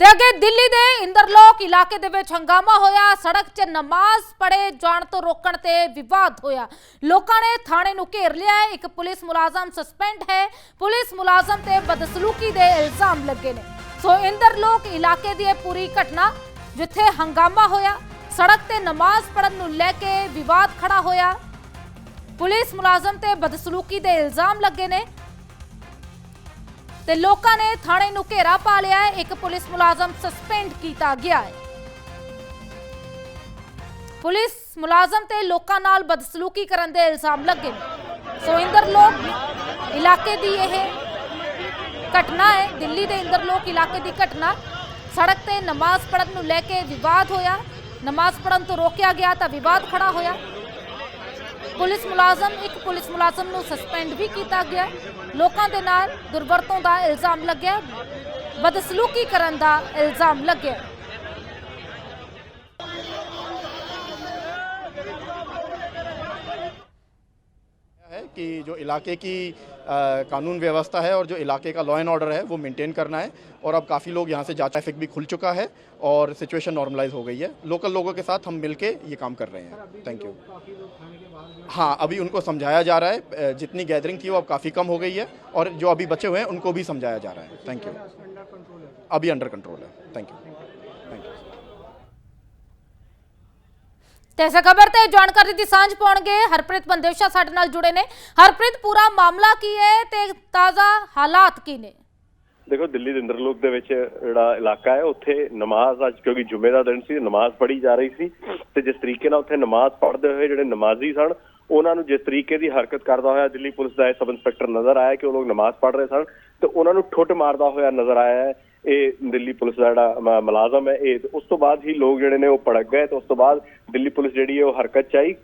ਤੇ ਅੱਗੇ ਦਿੱਲੀ ਦੇ ਇੰਦਰਲੋਕ ਇਲਾਕੇ ਦੇ ਵਿੱਚ ਹੰਗਾਮਾ ਹੋਇਆ। ਸੜਕ 'ਚ ਨਮਾਜ਼ ਪੜ੍ਹੇ ਜਾਣ ਤੋਂ ਰੋਕਣ ਤੇ ਵਿਵਾਦ ਹੋਇਆ। ਲੋਕਾਂ ਨੇ ਥਾਣੇ ਨੂੰ ਘੇਰ ਲਿਆ ਹੈ। ਇੱਕ ਪੁਲਿਸ ਮੁਲਾਜ਼ਮ ਸਸਪੈਂਡ ਹੈ। ਪੁਲਿਸ ਮੁਲਾਜ਼ਮ ਤੇ ਬਦਸਲੂਕੀ ਦੇ ਇਲਜ਼ਾਮ ਲੱਗੇ ਨੇ। ਸੋ ਇੰਦਰਲੋਕ ਇਲਾਕੇ ਦੀ ਇਹ ਪੂਰੀ ਘਟਨਾ, ਜਿੱਥੇ ਹੰਗਾਮਾ ਹੋਇਆ, ਸੜਕ ਤੇ ਨਮਾਜ਼ ਪੜਨ ਨੂੰ ਲੈ ਕੇ ਵਿਵਾਦ ਖੜਾ ਹੋਇਆ। ਪੁਲਿਸ ਮੁਲਾਜ਼ਮ ਤੇ ਬਦਸਲੂਕੀ ਦੇ ਇਲਜ਼ਾਮ ਲੱਗੇ ਨੇ। ਤੇ ਲੋਕਾਂ ਨੇ ਥਾਣੇ ਨੂੰ ਘੇਰਾ ਪਾ ਲਿਆ ਹੈ। ਇੱਕ ਪੁਲਿਸ ਮੁਲਾਜ਼ਮ ਸਸਪੈਂਡ ਕੀਤਾ ਗਿਆ ਹੈ। ਪੁਲਿਸ ਮੁਲਾਜ਼ਮ ਤੇ ਲੋਕਾਂ ਨਾਲ ਬਦਸਲੂਕੀ ਕਰਨ ਦੇ ਇਲਜ਼ਾਮ ਲੱਗੇ ਨੇ। ਸੋ ਇੰਦਰਲੋਕ ਇਲਾਕੇ ਦੀ ਇਹ ਘਟਨਾ ਹੈ। ਦਿੱਲੀ ਦੇ ਇੰਦਰਲੋਕ ਇਲਾਕੇ ਦੀ ਘਟਨਾ। ਸੜਕ ਤੇ ਨਮਾਜ਼ ਪੜ੍ਹਨ ਨੂੰ ਲੈ ਕੇ ਵਿਵਾਦ ਹੋਇਆ। ਨਮਾਜ਼ ਪੜ੍ਹਨ ਤੋਂ ਰੋਕਿਆ ਗਿਆ ਤਾਂ ਵਿਵਾਦ ਖੜਾ ਹੋਇਆ। ਪੁਲਿਸ ਮੁਲਾਜ਼ਮ, ਇੱਕ ਪੁਲਿਸ ਮੁਲਾਜ਼ਮ ਨੂੰ ਸਸਪੈਂਡ ਵੀ ਕੀਤਾ ਗਿਆ। ਲੋਕਾਂ ਦੇ ਨਾਲ ਦੁਰਵਰਤੋਂ ਦਾ ਇਲਜ਼ਾਮ ਲੱਗਿਆ। ਬਦਸਲੂਕੀ ਕਰਨ ਦਾ ਇਲਜ਼ਾਮ ਲੱਗਿਆ। कि जो इलाके की कानून व्यवस्था है और जो इलाके का लॉ एंड ऑर्डर है, वो मेंटेन करना है। और अब काफ़ी लोग यहाँ से जा ट्रैफ़िक भी खुल चुका है और सिचुएशन नॉर्मलाइज हो गई है। लोकल लोगों के साथ हम मिलके ये काम कर रहे हैं। थैंक यू हाँ अभी उनको समझाया जा रहा है जितनी गैदरिंग थी वो अब काफ़ी कम हो गई है और जो अभी बचे हुए हैं, उनको भी समझाया जा रहा है। थैंक यू अभी अंडर कंट्रोल है। थैंक यू ਤੇ ਇਸ ਖਬਰ ਤੇ ਜਾਣਕਾਰੀ ਦੀ ਸਾਂਝ ਪਾਉਣਗੇ ਹਰਪ੍ਰੀਤ ਬੰਦੇਸ਼ਾ ਸਾਡੇ ਨਾਲ ਜੁੜੇ ਨੇ। ਹਰਪ੍ਰੀਤ, ਪੂਰਾ ਮਾਮਲਾ ਕੀ ਹੈ ਤੇ ਤਾਜ਼ਾ ਹਾਲਾਤ ਕੀ ਨੇ? ਦੇਖੋ, ਦਿੱਲੀ ਦੇ ਇੰਦਰਲੋਕ ਦੇ ਵਿੱਚ ਜਿਹੜਾ ਇਲਾਕਾ ਹੈ, ਉੱਥੇ ਨਮਾਜ਼ ਅੱਜ ਕਿਉਂਕਿ ਜੁਮੇ ਦਾ ਦਿਨ ਸੀ, ਨਮਾਜ਼ ਪੜ੍ਹੀ ਜਾ ਰਹੀ ਸੀ ਤੇ ਜਿਸ ਤਰੀਕੇ ਨਾਲ ਉੱਥੇ ਨਮਾਜ਼ ਪੜ੍ਹਦੇ ਹੋਏ ਜਿਹੜੇ ਨਮਾਜ਼ੀ ਸਨ, ਉਹਨਾਂ ਨੂੰ ਜਿਸ ਤਰੀਕੇ ਦੀ ਹਰਕਤ ਕਰਦਾ ਹੋਇਆ ਦਿੱਲੀ ਪੁਲਿਸ ਦਾ ਇਹ ਸਬ ਇੰਸਪੈਕਟਰ ਨਜ਼ਰ ਆਇਆ ਕਿ ਉਹ ਲੋਕ ਨਮਾਜ਼ ਪੜ੍ਹ ਰਹੇ ਸਨ ਤੇ ਉਹਨਾਂ ਨੂੰ ਠੁੱਟ ਮਾਰਦਾ ਹੋਇਆ ਨਜ਼ਰ ਆਇਆ ਹੈ। ਇਹ ਦਿੱਲੀ ਪੁਲਿਸ ਦਾ ਜਿਹੜਾ ਮੁਲਾਜ਼ਮ ਹੈ, ਇਹ ਉਸ ਤੋਂ ਬਾਅਦ ਹੀ ਲੋਕ ਜਿਹੜੇ ਨੇ ਉਹ ਭੜਕ ਗਏ ਤੇ ਉਸ ਤੋਂ ਬਾਅਦ ਦਿੱਲੀ ਪੁਲਿਸ ਜਿਹੜੀ ਹੈ ਉਹ ਹਰਕਤ ਚ ਆਈ।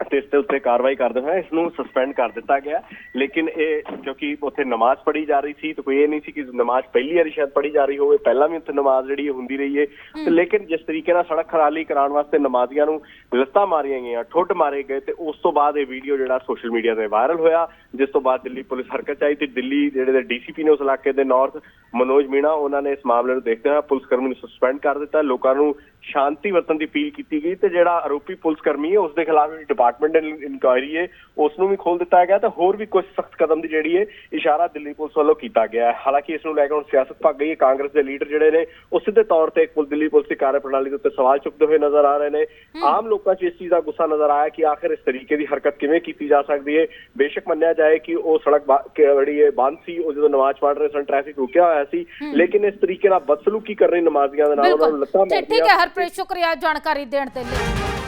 ਤੇ ਇਸ ਉੱਤੇ ਕਾਰਵਾਈ ਕਰਦੇ ਹੋਏ ਇਸ ਨੂੰ ਸਸਪੈਂਡ ਕਰ ਦਿੱਤਾ ਗਿਆ। ਲੇਕਿਨ ਇਹ ਕਿਉਂਕਿ ਉੱਥੇ ਨਮਾਜ਼ ਪੜ੍ਹੀ ਜਾ ਰਹੀ ਸੀ ਤੇ ਕੋਈ ਇਹ ਨਹੀਂ ਸੀ ਕਿ ਨਮਾਜ਼ ਪਹਿਲੀ ਵਾਰੀ ਸ਼ਾਇਦ ਪੜ੍ਹੀ ਜਾ ਰਹੀ ਹੋਵੇ ਪਹਿਲਾਂ ਵੀ ਉੱਥੇ ਨਮਾਜ਼ ਜਿਹੜੀ ਹੁੰਦੀ ਰਹੀ ਹੈ ਤੇ ਲੇਕਿਨ ਜਿਸ ਤਰੀਕੇ ਨਾਲ ਸੜਕ ਖਰਾਲੀ ਕਰਾਉਣ ਵਾਸਤੇ ਨਮਾਜ਼ੀਆਂ ਨੂੰ ਲੱਤਾਂ ਮਾਰੀਆਂ ਗਈਆਂ ਠੁੱਡ ਮਾਰੇ ਗਏ ਤੇ ਉਸ ਤੋਂ ਬਾਅਦ ਇਹ ਵੀਡੀਓ ਜਿਹੜਾ ਸੋਸ਼ਲ ਮੀਡੀਆ ਤੇ ਵਾਇਰਲ ਹੋਇਆ ਜਿਸ ਤੋਂ ਬਾਅਦ ਦਿੱਲੀ ਪੁਲਿਸ ਹਰਕਤ 'ਚ ਆਈ ਤੇ ਦਿੱਲੀ ਜਿਹੜੇ ਦੇ ਡੀਸੀਪੀ ਨੇ ਉਸ ਇਲਾਕੇ ਦੇ ਨਾਰਥ ਮਨੋਜ ਮੀਣਾ ਉਹਨਾਂ ਨੇ ਇਸ ਮਾਮਲੇ ਨੂੰ ਦੇਖਦੇ ਹੋਏ ਪੁਲਿਸ ਕਰਮੀ ਨੂੰ ਸਸਪੈਂਡ ਕਰ ਦਿੱਤਾ। ਲੋਕਾਂ ਨੂੰ ਸ਼ਾਂਤੀ ਵਰਤਨ ਦੀ ਅਪੀਲ ਕੀਤੀ ਗਈ ਤੇ ਜਿਹੜਾ ਆਰੋਪੀ ਪੁਲਿਸ ਕਰਮੀ ਹੈ ਉਸ ਦੇ ਖਿਲਾਫ ਜਿਹੜੀ ਡਿਪਾਰਟਮੈਂਟਲ ਇਨਕੁਆਇਰੀ ਹੈ ਉਸ ਨੂੰ ਵੀ ਖੋਲ ਦਿੱਤਾ ਗਿਆ ਤੇ ਹੋਰ ਵੀ ਕੁਝ ਸਖਤ ਕਦਮ ਦੀ ਜਿਹੜੀ ਹੈ ਇਸ਼ਾਰਾ ਦਿੱਲੀ ਪੁਲਿਸ ਵੱਲੋਂ ਕੀਤਾ ਗਿਆ ਹੈ। ਹਾਲਾਂਕਿ ਇਸ ਨੂੰ ਲੈ ਕੇ ਹੁਣ ਸਿਆਸਤ ਭੱਗ ਗਈ ਹੈ ਕਾਂਗਰਸ ਦੇ ਲੀਡਰ ਜਿਹੜੇ ਨੇ ਉਹ ਸਿੱਧੇ ਤੌਰ ਤੇ ਇੱਕ ਪੁਲ- ਦਿੱਲੀ ਪੁਲਿਸ ਦੀ ਕਾਰਜਪ੍ਰਣਾਲੀ ਦੇ ਉੱਤੇ ਸਵਾਲ ਚੁੱਕਦੇ ਹੋਏ ਨਜ਼ਰ ਆ ਰਹੇ ਨੇ। ਆਮ ਲੋਕਾਂ 'ਚ ਇਸ ਚੀਜ਼ ਦਾ ਗੁੱਸਾ ਨਜ਼ਰ ਆਇਆ ਕਿ ਆਖਿਰ ਇਸ ਤਰੀਕੇ ਦੀ ਹਰਕਤ ਕਿਵੇਂ ਕੀਤੀ ਜਾ ਸਕਦੀ ਹੈ? ਬੇਸ਼ੱਕ ਮੰਨਿਆ ਜਾਏ ਕਿ ਉਹ ਸੜਕ ਜਿਹੜੀ ਹੈ ਬੰਦ ਸੀ ਉਹ ਜਦੋਂ ਨਮਾਜ਼ ਪੜ੍ਹ ਰਹੇ ਸਨ ਟ੍ਰੈਫਿਕ ਰੁਕਿਆ ਹੋਇਆ ਸੀ। ਲੇਕਿਨ ਇਸ ਤਰੀਕੇ ਨਾਲ ਬਦਸਲੂਕੀ ਕਰ ਰਹੀ ਨਮਾਜ਼ੀਆਂ ਦੇ ਨਾਲ ਉਹਨਾਂ ਨੂੰ ਲੱਤਾਂ ਠੀਕ ਠੀਕ ਮਾਰਦੀਆਂ ਹੈ ਹਰਪ੍ਰੀਤ ਸ਼ੁਕਰੀਆ ਜਾਣਕਾਰੀ ਦੇਣ ਦੇ ਲਈ।